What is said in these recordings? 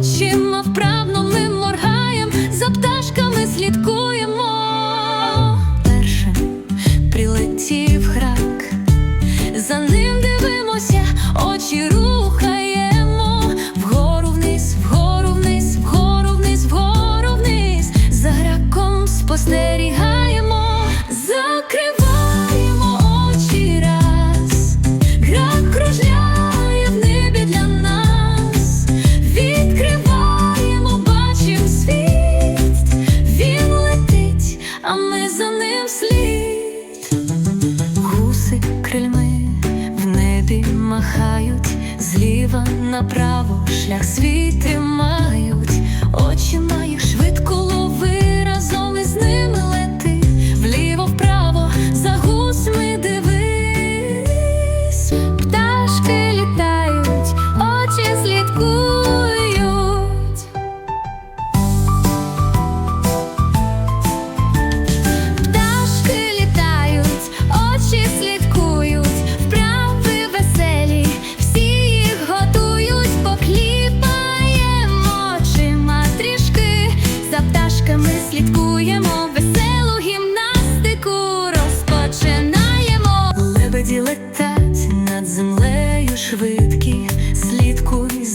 Очима вправно ми моргаєм, за пташками слідкує. як світ.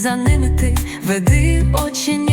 за ними ти веди очі.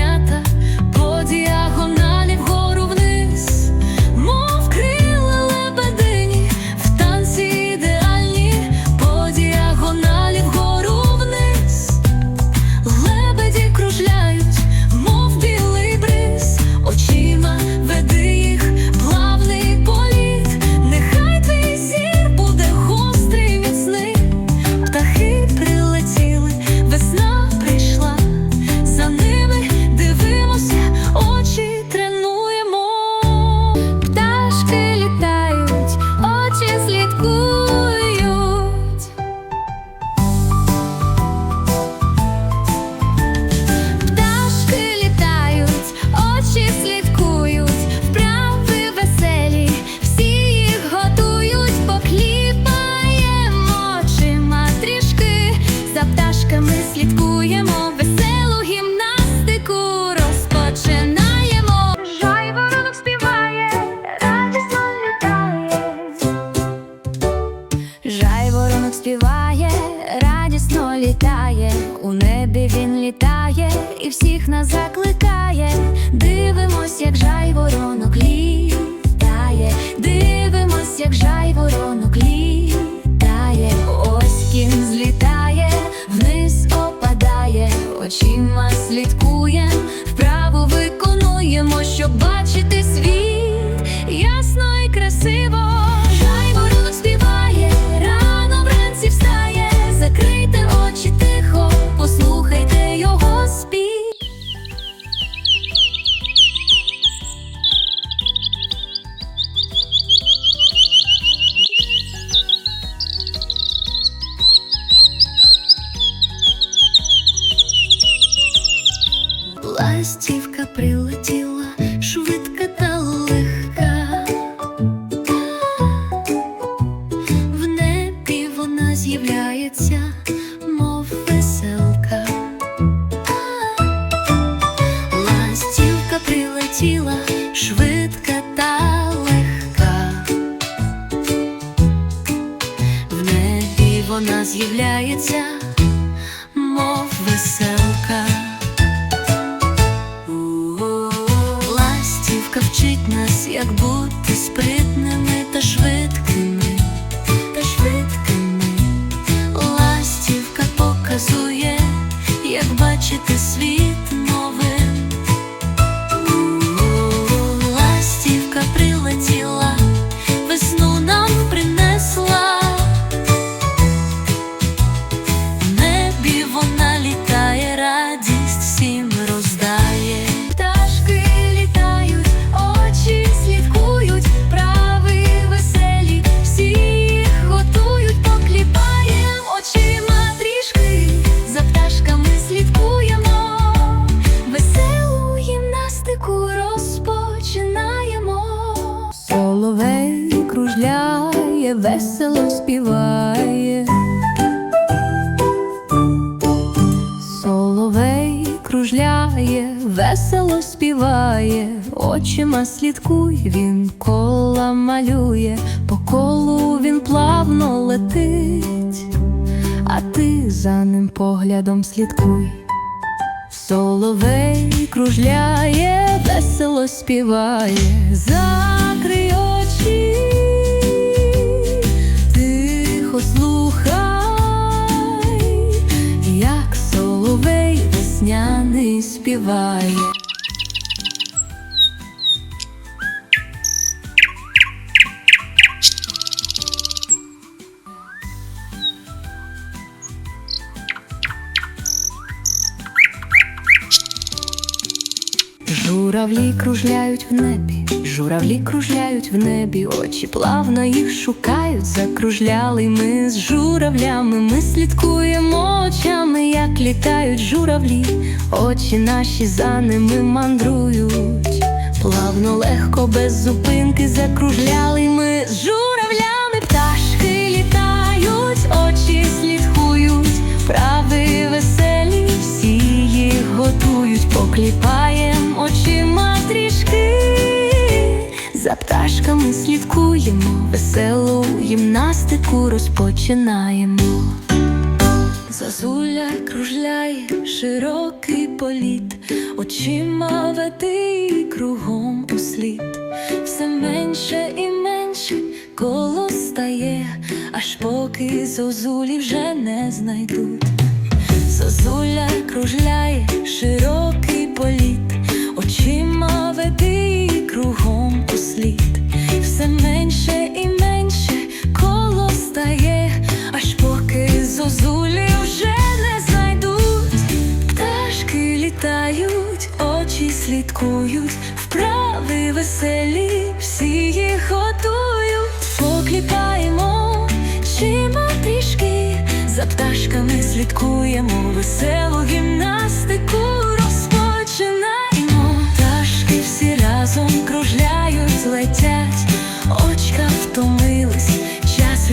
слідкуємо, веселу гімнастику розпочинаємо. Жай воронок співає, радісно літає. Жай воронок співає, радісно літає. У небі він літає і всіх нас закликає. Дивимось, як жай воронок літає. Дивимось, як жай воронок. очима слідкує. вона з'являється, мов весела. Кружляє, весело співає, очима слідкуй, він кола малює, по колу він плавно летить, а ти за ним поглядом слідкуй. Соловей кружляє, весело співає, закрий очі, весняний співає. Журавлі кружляють в небі, Журавлі кружляють в небі, очі плавно їх шукають, закружляли ми з журавлями, ми слідкуємо очами, як літають журавлі, очі наші за ними мандрують, плавно, легко, без зупинки закружляли за пташками слідкуємо, веселу гімнастику розпочинаємо. Зазуля кружляє широкий політ, очима веди кругом услід, все менше і менше коло стає, аж поки зозулі вже не знайдуть. Зозуля кружляє широкий політ, очима веди кругом услід, все менше і менше коло стає, аж поки зозулі вже не знайдуть, пташки літають, очі слідкують, вправи веселі, всі їх готують, покліпаємо чима трішки, за пташками слідкуємо, веселу гімнастику час